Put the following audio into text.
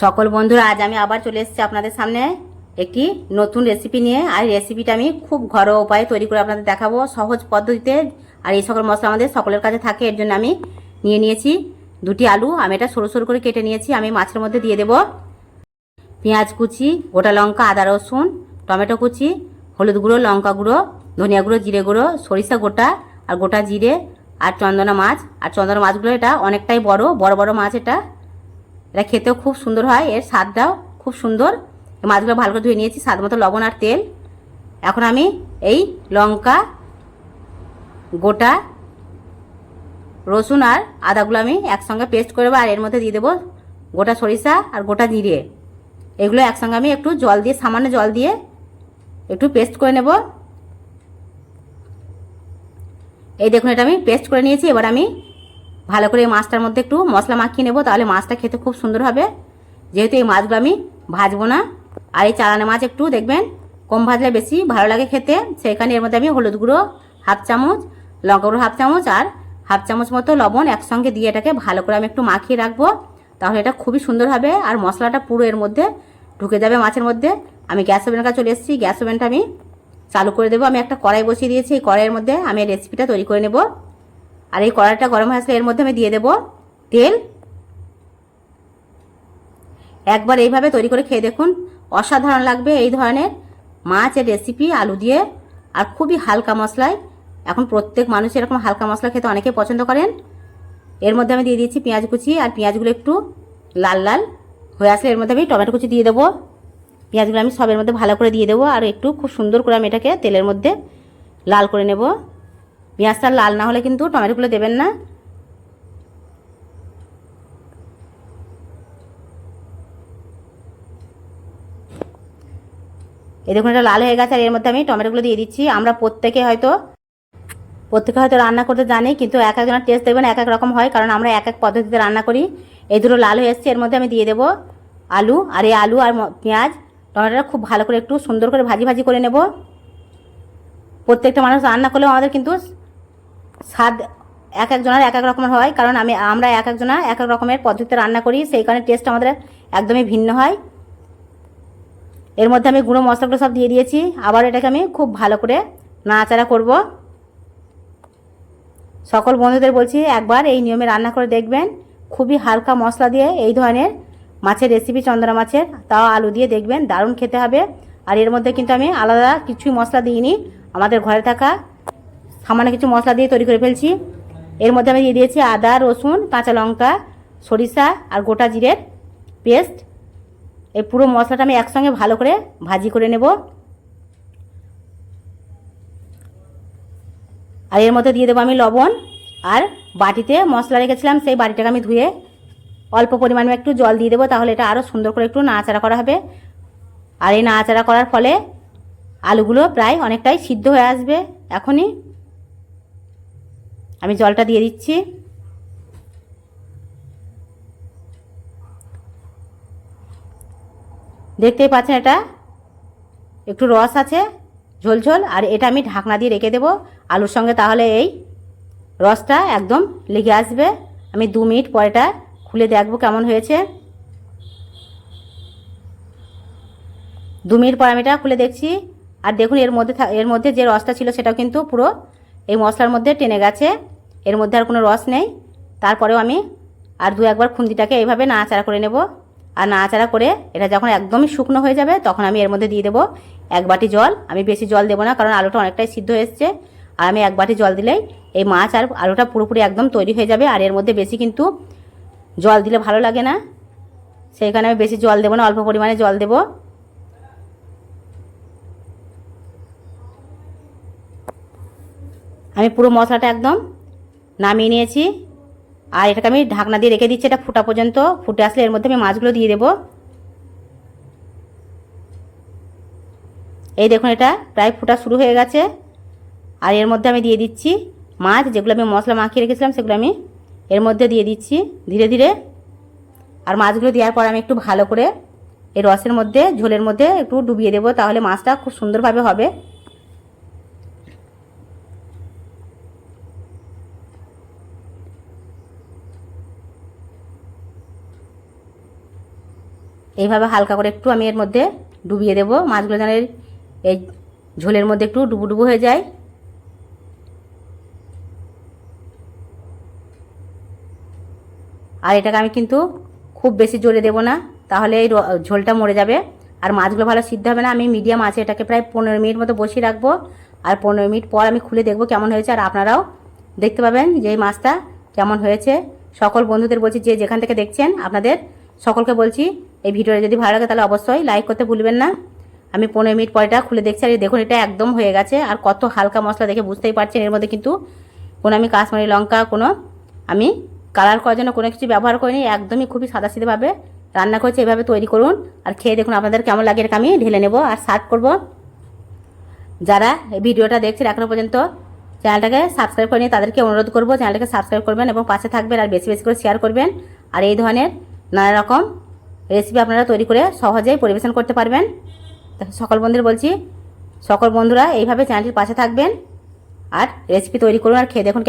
সকল বন্ধুরা, আজ আমি আবার চলে এসেছি আপনাদের সামনে একটি নতুন রেসিপি নিয়ে। আর রেসিপিটা আমি খুব ঘরোয়া উপায়ে তৈরি করে আপনাদের দেখাবো, সহজ পদ্ধতিতে। আর এই সকল মশলা আমাদের সকলের কাছে থাকে, এর জন্য আমি নিয়ে নিয়েছি দুটি আলু। আমি এটা সরু সরু করে কেটে নিয়েছি, আমি মাছের মধ্যে দিয়ে দেব পেঁয়াজ কুচি, গোটা লঙ্কা, আদা, রসুন, টমেটো কুচি, হলুদ গুঁড়ো, লঙ্কা গুঁড়ো, ধনিয়া গুঁড়ো, জিরে গুঁড়ো, সরিষা গোটা আর গোটা জিরে আর চন্দনা মাছ। আর চন্দনা মাছগুলো এটা অনেকটাই বড় বড় বড় মাছ এটা। এটা খেতেও খুব সুন্দর হয়। এর স্বাদটাও খুব সুন্দর। মাছগুলো ভালো করে ধুয়ে নিয়েছি, স্বাদ মতো লবণ আর তেল। এখন আমি এই লঙ্কা, গোটা, রসুন আর আদাগুলো আমি একসঙ্গে পেস্ট করে দেবো, আর এর মধ্যে দিয়ে দেবো গোটা সরিষা আর গোটা জিরে। এগুলো একসঙ্গে আমি একটু জল দিয়ে, সামান্য জল দিয়ে একটু পেস্ট করে নেব। এই দেখুন, এটা আমি পেস্ট করে নিয়েছি। এবার আমি ভালো করে এই মাছটার মধ্যে একটু মশলা মাখিয়ে নেব, তাহলে মাছটা খেতে খুব সুন্দর হবে। যেহেতু এই মাছগুলো আমি ভাজবো না, আর এই চালানো মাছ একটু দেখবেন কম ভাজলে বেশি ভালো লাগে খেতে। সেখানে এর মধ্যে আমি হলুদ গুঁড়ো, হাফ চামচ, লঙ্কা গুঁড়ো হাফ চামচ, আর হাফ চামচ মতো লবণ একসঙ্গে দিয়ে এটাকে ভালো করে আমি একটু মাখিয়ে রাখব, তাহলে এটা খুবই সুন্দর হবে। আর মশলাটা পুরো এর মধ্যে ঢুকে যাবে মাছের মধ্যে। আমি গ্যাস ওভেনের কাছে চলে এসেছি, গ্যাস ওভেনটা আমি চালু করে দেবো। আমি একটা কড়াই বসিয়ে দিয়েছি, এই কড়াইয়ের মধ্যে আমি রেসিপিটা তৈরি করে নেব। আর এই কড়াইটা গরম হয়ে আসলে এর মধ্যে আমি দিয়ে দেব তেল। একবার এইভাবে তৈরি করে খেয়ে দেখুন, অসাধারণ লাগবে এই ধরনের মাছের রেসিপি আলু দিয়ে। আর খুবই হালকা মশলায়, এখন প্রত্যেক মানুষ এরকম হালকা মশলা খেতে অনেকে পছন্দ করেন। এর মধ্যে আমি দিয়ে দিয়েছি পেঁয়াজ কুচি, আর পেঁয়াজগুলো একটু লাল লাল হয়ে আসলে এর মধ্যে আমি টমেটো কুচি দিয়ে দেবো। পেঁয়াজগুলো আমি সবের মধ্যে ভালো করে দিয়ে দেবো, আর একটু খুব সুন্দর করে আমি এটাকে তেলের মধ্যে লাল করে নেব। পেঁয়াজটা লাল না হলে কিন্তু টমেটোগুলো দেবেন না। এই দেখুন, এটা লাল হয়ে গেছে আর এর মধ্যে আমি টমেটোগুলো দিয়ে দিচ্ছি। আমরা প্রত্যেকে হয়তো প্রত্যেকে হয়তো রান্না করতে জানি, কিন্তু এক একজনের টেস্ট দেখবেন এক এক রকম হয়, কারণ আমরা এক এক পদ্ধতিতে রান্না করি। এই দুটো লাল হয়ে এসছে, এর মধ্যে আমি দিয়ে দেবো আলু। আর এই আলু আর পেঁয়াজ, টমেটোটা খুব ভালো করে একটু সুন্দর করে ভাজি ভাজি করে নেব। প্রত্যেকটা মানুষ রান্না করলেও আমাদের কিন্তু স্বাদ এক একজনের এক এক রকমের হয়, কারণ আমি, আমরা এক একজনা এক এক রকমের পদ্ধতিতে রান্না করি, সেই কারণে টেস্ট আমাদের একদমই ভিন্ন হয়। এর মধ্যে আমি গুঁড়ো মশলাগুলো সব দিয়ে দিয়েছি, আবার এটাকে আমি খুব ভালো করে নাড়াচাড়া করব। সকল বন্ধুদের বলছি, একবার এই নিয়মে রান্না করে দেখবেন, খুবই হালকা মশলা দিয়ে এই ধরনের মাছের রেসিপি চন্দনা মাছের, তাও আলু দিয়ে দেখবেন, দারুণ খেতে হবে। আর এর মধ্যে কিন্তু আমি আলাদা কিছুই মশলা দিইনি, আমাদের ঘরে থাকা সামান্য কিছু মশলা দিয়ে তৈরি করে ফেলছি। এর মধ্যে আমি দিয়ে দিয়েছি আদা, রসুন, কাঁচা লঙ্কা, সরিষা আর গোটা জিরের পেস্ট। এই পুরো মশলাটা আমি একসঙ্গে ভালো করে ভাজি করে নেব। আর এর মধ্যে দিয়ে দেবো আমি লবণ। আর বাটিতে মশলা রেখেছিলাম, সেই বাটিটাকে আমি ধুয়ে অল্প পরিমাণে একটু জল দিয়ে দেবো, তাহলে এটা আরও সুন্দর করে একটু নাড়াচাড়া করা হবে। আর এই নাড়াচাড়া করার ফলে আলুগুলো প্রায় অনেকটাই সিদ্ধ হয়ে আসবে। এখনই আমি জলটা দিয়ে দিচ্ছি। দেখতেই পাচ্ছেন এটা? একটু রস আছে ঝোলঝোল আর এটা আমি ঢাকনা দিয়ে রেখে দেবো। আলুর সঙ্গে তাহলে এই রসটা একদম লেগে আসবে। আমি দু মিনিট পরেটা খুলে দেখব কেমন হয়েছে। দু মিনিট পর আমি এটা খুলে দেখছি। আর দেখুন, এর মধ্যে এর মধ্যে যে রসটা ছিল সেটাও কিন্তু পুরো এই মশলার মধ্যে টেনে গেছে। এর মধ্যে আর কোনো রস নেই। তারপরেও আমি আর দু একবার খুন্দিটাকে এইভাবে নাড়াচাড়া করে নেব। আর নাড়াচাড়া করে এটা যখন একদমই শুকনো হয়ে যাবে, তখন আমি এর মধ্যে দিয়ে দেবো এক বাটি জল। আমি বেশি জল দেবো না, কারণ আলুটা অনেকটাই সিদ্ধ এসছে। আর আমি এক বাটি জল দিলেই এই মাছ আর আলুটা পুরোপুরি একদম তৈরি হয়ে যাবে। আর এর মধ্যে বেশি কিন্তু জল দিলে ভালো লাগে না। সেই কারণে আমি বেশি জল দেবো না, অল্প পরিমাণে জল দেবো। আমি পুরো মশলাটা একদম নামিয়ে নিয়েছি। আর এটাকে আমি ঢাকনা দিয়ে রেখে দিচ্ছি, এটা ফুটা পর্যন্ত। ফুটে আসলে এর মধ্যে আমি মাছগুলো দিয়ে দেবো। এই দেখুন, এটা প্রায় ফুটা শুরু হয়ে গেছে। আর এর মধ্যে আমি দিয়ে দিচ্ছি মাছ, যেগুলো আমি মশলা মাখিয়ে রেখেছিলাম, সেগুলো আমি এর মধ্যে দিয়ে দিচ্ছি ধীরে ধীরে। আর মাছগুলো দেওয়ার পর আমি একটু ভালো করে এই রসের মধ্যে, ঝোলের মধ্যে একটু ডুবিয়ে দেবো, তাহলে মাছটা খুব সুন্দরভাবে হবে। এইভাবে হালকা করে একটু আমি এর মধ্যে ডুবিয়ে দেবো। মাছগুলো যেন এই ঝোলের মধ্যে একটু ডুবু ডুবু হয়ে যায়। আর এটাকে আমি কিন্তু খুব বেশি জোরে দেবো না, তাহলে এই ঝোলটা মরে যাবে। আর মাছগুলো ভালো সিদ্ধ হবে না, আমি মিডিয়াম আছে, এটাকে প্রায় পনেরো মিনিট মতো বসিয়ে রাখব। আর পনেরো মিনিট পর আমি খুলে দেখব কেমন হয়েছে, আর আপনারাও দেখতে পাবেন যে এই মাছটা কেমন হয়েছে। সকল বন্ধুদের বলছি যে যেখান থেকে দেখছেন, আপনাদের সকলকে বলছি এই ভিডিওটা যদি ভালো লাগে তাহলে অবশ্যই লাইক করতে ভুলবেন না। আমি পনেরো মিনিট পরেটা খুলে দেখছি আর দেখুন, এটা একদম হয়ে গেছে। আর কত হালকা মশলা দেখে বুঝতেই পারছেন, এর মধ্যে কিন্তু কোনো আমি কাশ্মীরি লঙ্কা, কোনো আমি কালার করার জন্য কোনো কিছু ব্যবহার করিনি। একদমই খুবই সাদাসিধেভাবে রান্না করেছি, এভাবে তৈরি করুন। আর খেয়ে দেখুন আপনাদের কেমন লাগে, এটাকে আমি ঢেলে নেব আর সার্ভ করব। যারা এই ভিডিওটা দেখছেন এখনও পর্যন্ত, চ্যানেলটাকে সাবস্ক্রাইব করেনি, তাদেরকে অনুরোধ করব চ্যানেলটাকে সাবস্ক্রাইব করবেন এবং পাশে থাকবেন আর বেশি বেশি করে শেয়ার করবেন। আর এই ধরনের নানা রকম রেসিপি আপনারা তৈরি করে সহজেই পরিবেশন করতে পারবেন। সকল বন্ধুদের বলছি, সকল বন্ধুরা এইভাবে চ্যানেলটির পাশে থাকবেন। আর রেসিপি তৈরি করুন আর খেয়ে দেখুন